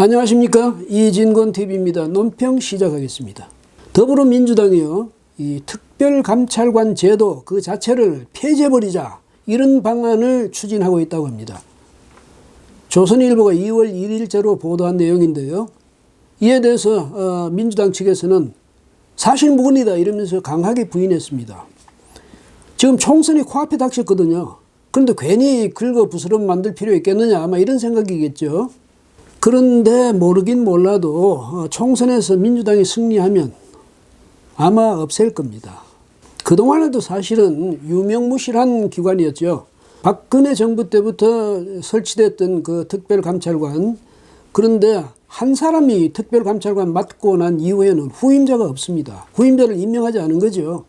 안녕하십니까 이진권 TV입니다. 논평 시작하겠습니다. 더불어민주당이요 이 특별감찰관 제도 그 자체를 폐지해버리자 이런 방안을 추진하고 있다고 합니다. 조선일보가 2월 1일자로 보도한 내용인데요. 이에 대해서 어, 민주당 측에서는 사실무근이다 이러면서 강하게 부인했습니다. 지금 총선이 코앞에 닥쳤거든요. 그런데 괜히 긁어 부스럼 만들 필요 있겠느냐 아마 이런 생각이겠죠. 그런데 모르긴 몰라도 어, 총선에서 민주당이 승리하면 아마 없앨 겁니다. 그동안에도 사실은 유명무실한 기관이었죠. 박근혜 정부 때부터 설치됐던 그 특별감찰관. 그런데 한 사람이 특별감찰관 맡고 난 이후에는 후임자가 없습니다. 후임자를 임명하지 않은 거죠.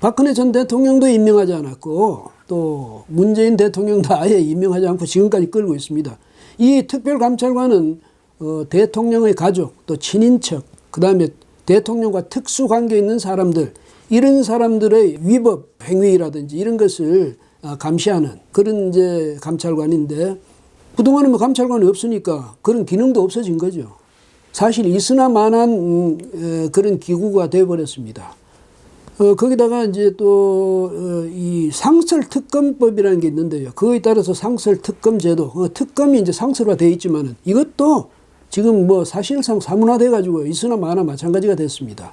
박근혜 전 대통령도 임명하지 않았고 또 문재인 대통령도 아예 임명하지 않고 지금까지 끌고 있습니다. 이 특별감찰관은 어, 대통령의 가족 또 친인척 그 다음에 대통령과 특수 관계 있는 사람들 이런 사람들의 위법 행위라든지 이런 것을 아, 감시하는 그런 이제 감찰관인데 그동안은 뭐 감찰관이 없으니까 그런 기능도 없어진 거죠. 사실 있으나 마나한 음, 에, 그런 기구가 되어버렸습니다. 어, 거기다가 이제 또, 어, 이 상설 특검법이라는 게 있는데요. 그거에 따라서 상설 특검 제도, 어, 특검이 이제 상설화 되어 있지만은 이것도 지금 뭐 사실상 사문화돼 가지고 있으나 마나 마찬가지가 됐습니다.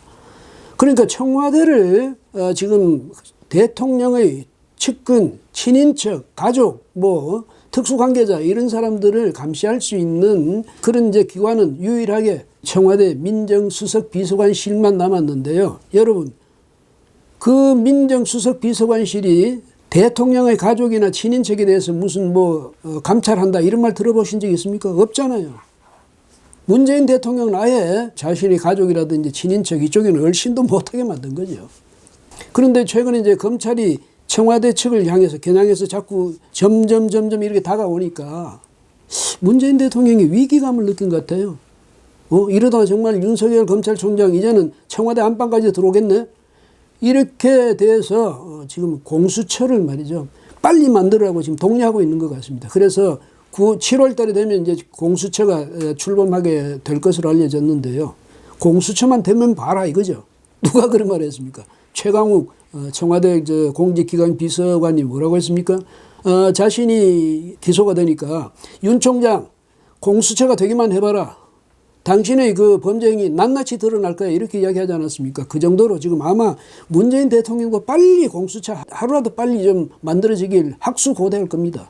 그러니까 청와대를 어, 지금 대통령의 측근, 친인척, 가족, 뭐 특수관계자 이런 사람들을 감시할 수 있는 그런 이제 기관은 유일하게 청와대 민정수석 비서관실만 남았는데요. 여러분 그 민정수석 비서관실이 대통령의 가족이나 친인척에 대해서 무슨 뭐 어, 감찰한다 이런 말 들어보신 적 있습니까? 없잖아요. 문재인 대통령은 아예 자신의 가족이라든지 친인척 이쪽에는 얼씬도 못하게 만든 거죠. 그런데 최근에 이제 검찰이 청와대 측을 향해서 겨냥해서 자꾸 점점 점점 이렇게 다가오니까 문재인 대통령이 위기감을 느낀 것 같아요. 어, 이러다가 정말 윤석열 검찰총장 이제는 청와대 안방까지 들어오겠네? 이렇게 돼서 어, 지금 공수처를 말이죠. 빨리 만들라고 지금 독려하고 있는 것 같습니다. 그래서 9, 7월 달에 되면 이제 공수처가 에, 출범하게 될 것으로 알려졌는데요. 공수처만 되면 봐라 이거죠. 누가 그런 말 했습니까? 최강욱 어, 청와대 저 공직기관 비서관이 뭐라고 했습니까? 어, 자신이 기소가 되니까 윤 총장 공수처가 되기만 해봐라. 당신의 그 범죄 행위 낱낱이 드러날 거야 이렇게 이야기하지 않았습니까? 그 정도로 지금 아마 문재인 대통령도 빨리 공수처 하루라도 빨리 좀 만들어지길 학수고대할 겁니다.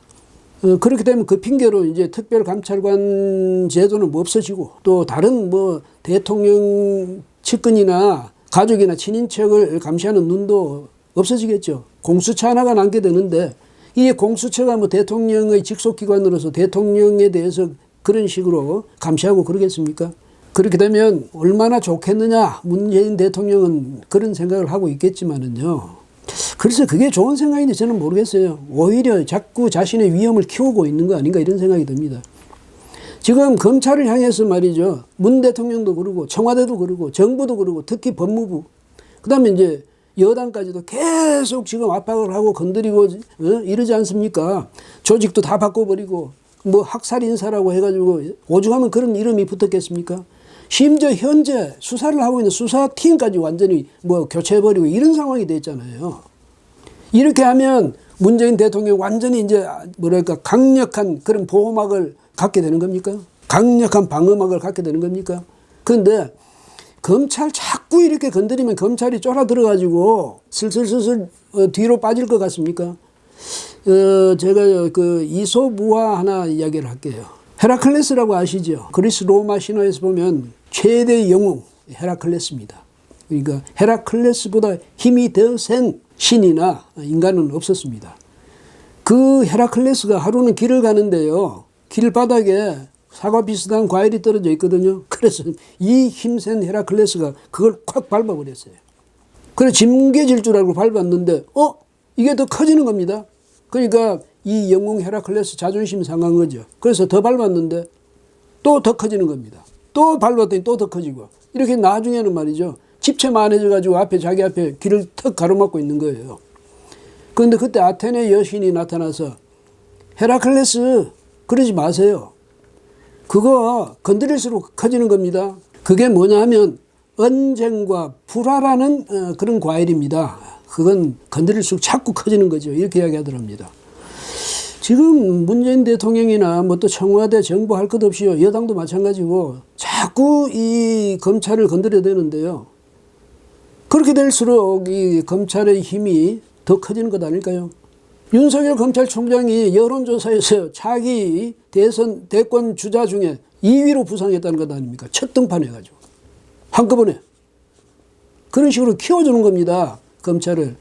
어, 그렇게 되면 그 핑계로 이제 특별감찰관 제도는 뭐 없어지고 또 다른 뭐 대통령 측근이나 가족이나 친인척을 감시하는 눈도 없어지겠죠. 공수처 하나가 남게 되는데 이 공수처가 뭐 대통령의 직속기관으로서 대통령에 대해서 그런 식으로 감시하고 그러겠습니까? 그렇게 되면 얼마나 좋겠느냐 문재인 대통령은 그런 생각을 하고 있겠지만은요. 그래서 그게 좋은 생각인지 저는 모르겠어요. 오히려 자꾸 자신의 위험을 키우고 있는 거 아닌가 이런 생각이 듭니다. 지금 검찰을 향해서 말이죠. 문 대통령도 그러고 청와대도 그러고 정부도 그러고 특히 법무부 그다음에 이제 여당까지도 계속 지금 압박을 하고 건드리고 어? 이러지 않습니까? 조직도 다 바꿔버리고 뭐 학살 인사라고 해가지고 오죽하면 그런 이름이 붙었겠습니까? 심지어 현재 수사를 하고 있는 수사팀까지 완전히 뭐 교체해버리고 이런 상황이 됐잖아요. 이렇게 하면 문재인 대통령 완전히 이제 뭐랄까 강력한 그런 보호막을 갖게 되는 겁니까? 강력한 방어막을 갖게 되는 겁니까? 그런데 검찰 자꾸 이렇게 건드리면 검찰이 쫄아 들어가지고 슬슬슬슬 어, 뒤로 빠질 것 같습니까? 어, 제가 그 이소무화 하나 이야기를 할게요. 헤라클레스라고 아시죠? 그리스 로마 신화에서 보면 최대 영웅 헤라클레스입니다. 그러니까 헤라클레스보다 힘이 더 센 신이나 인간은 없었습니다. 그 헤라클레스가 하루는 길을 가는데요. 길바닥에 사과 비슷한 과일이 떨어져 있거든요. 그래서 이 힘센 헤라클레스가 그걸 콱 밟아버렸어요. 그래 짐겨질 줄 알고 밟았는데 어 이게 더 커지는 겁니다. 그러니까 이 영웅 헤라클레스 자존심 상한 거죠. 그래서 더 밟았는데 또 더 커지는 겁니다. 또 밟았더니 또 더 커지고 이렇게 나중에는 말이죠. 집채만해져 가지고 앞에 자기 앞에 길을 턱 가로막고 있는 거예요. 그런데 그때 아테네 여신이 나타나서 헤라클레스 그러지 마세요. 그거 건드릴수록 커지는 겁니다. 그게 뭐냐 하면 언쟁과 불화라는 어, 그런 과일입니다. 그건 건드릴수록 자꾸 커지는 거죠. 이렇게 이야기하더랍니다. 지금 문재인 대통령이나 뭐 또 청와대 정부 할 것 없이요. 여당도 마찬가지고 자꾸 이 검찰을 건드려야 되는데요. 그렇게 될수록 이 검찰의 힘이 더 커지는 것 아닐까요? 윤석열 검찰총장이 여론조사에서 자기 대선 대권 주자 중에 2위로 부상했다는 것 아닙니까? 첫 등판 해가지고. 한꺼번에. 그런 식으로 키워주는 겁니다. 검찰을.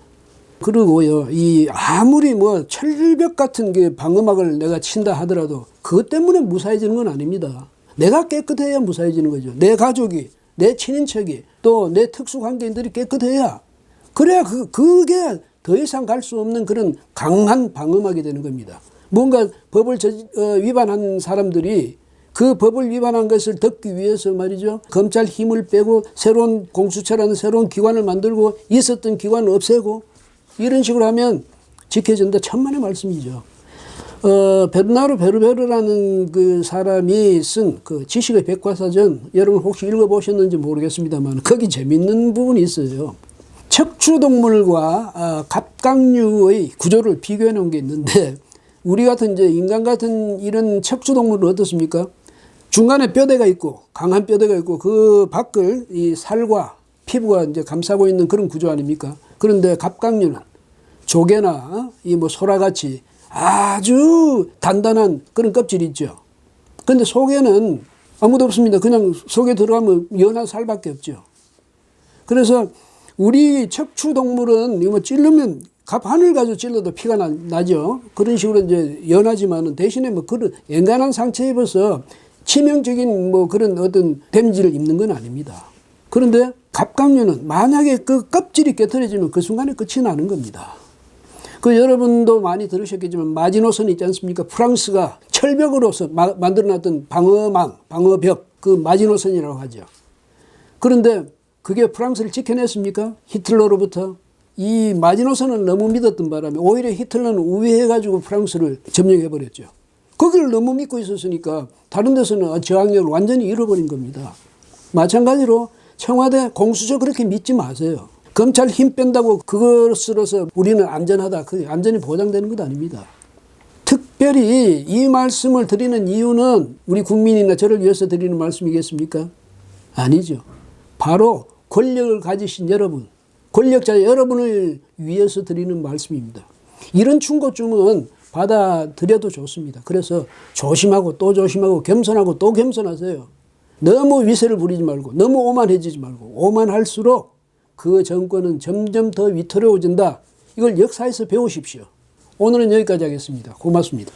그리고요, 이 아무리 뭐 철벽 같은 게 방어막을 내가 친다 하더라도 그것 때문에 무사해지는 건 아닙니다. 내가 깨끗해야 무사해지는 거죠. 내 가족이, 내 친인척이, 또 내 특수관계인들이 깨끗해야. 그래야 그, 그게 더 이상 갈 수 없는 그런 강한 방어막이 되는 겁니다. 뭔가 법을 저, 어, 위반한 사람들이 그 법을 위반한 것을 덮기 위해서 말이죠. 검찰 힘을 빼고 새로운 공수처라는 새로운 기관을 만들고 있었던 기관을 없애고 이런 식으로 하면 지켜진다. 천만의 말씀이죠. 어, 베르나르 베르베르라는 그 사람이 쓴 그 지식의 백과사전 여러분 혹시 읽어보셨는지 모르겠습니다만 거기 재밌는 부분이 있어요. 척추동물과 아, 갑각류의 구조를 비교해 놓은 게 있는데 우리 같은 이제 인간 같은 이런 척추동물은 어떻습니까? 중간에 뼈대가 있고 강한 뼈대가 있고 그 밖을 이 살과 피부가 이제 감싸고 있는 그런 구조 아닙니까? 그런데 갑각류는 조개나 이 뭐 소라같이 아주 단단한 그런 껍질이 있죠. 근데 속에는 아무도 없습니다. 그냥 속에 들어가면 연한 살밖에 없죠. 그래서 우리 척추 동물은 이거 뭐 찔르면 갑 하늘 가지고 찔러도 피가 나, 나죠. 그런 식으로 이제 연하지만은 대신에 뭐 그런 엔간한 상처에 입어서 치명적인 뭐 그런 어떤 데미지를 입는 건 아닙니다. 그런데 갑각류는 만약에 그 껍질이 깨트려지면 그 순간에 끝이 나는 겁니다. 그 여러분도 많이 들으셨겠지만 마지노선 있지 않습니까? 프랑스가 철벽으로서 마, 만들어놨던 방어망, 방어벽, 그 마지노선이라고 하죠. 그런데 그게 프랑스를 지켜냈습니까? 히틀러로부터. 이 마지노선을 너무 믿었던 바람에 오히려 히틀러는 우회해가지고 프랑스를 점령해버렸죠. 거기를 너무 믿고 있었으니까 다른 데서는 저항력을 완전히 잃어버린 겁니다. 마찬가지로 청와대 공수처 그렇게 믿지 마세요. 검찰 힘 뺀다고 그것으로서 우리는 안전하다. 그 안전이 보장되는 것 아닙니다. 특별히 이 말씀을 드리는 이유는 우리 국민이나 저를 위해서 드리는 말씀이겠습니까? 아니죠. 바로 권력을 가지신 여러분, 권력자 여러분을 위해서 드리는 말씀입니다. 이런 충고쯤은 받아들여도 좋습니다. 그래서 조심하고 또 조심하고 겸손하고 또 겸손하세요. 너무 위세를 부리지 말고 너무 오만해지지 말고 오만할수록 그 정권은 점점 더 위태로워진다. 이걸 역사에서 배우십시오. 오늘은 여기까지 하겠습니다. 고맙습니다.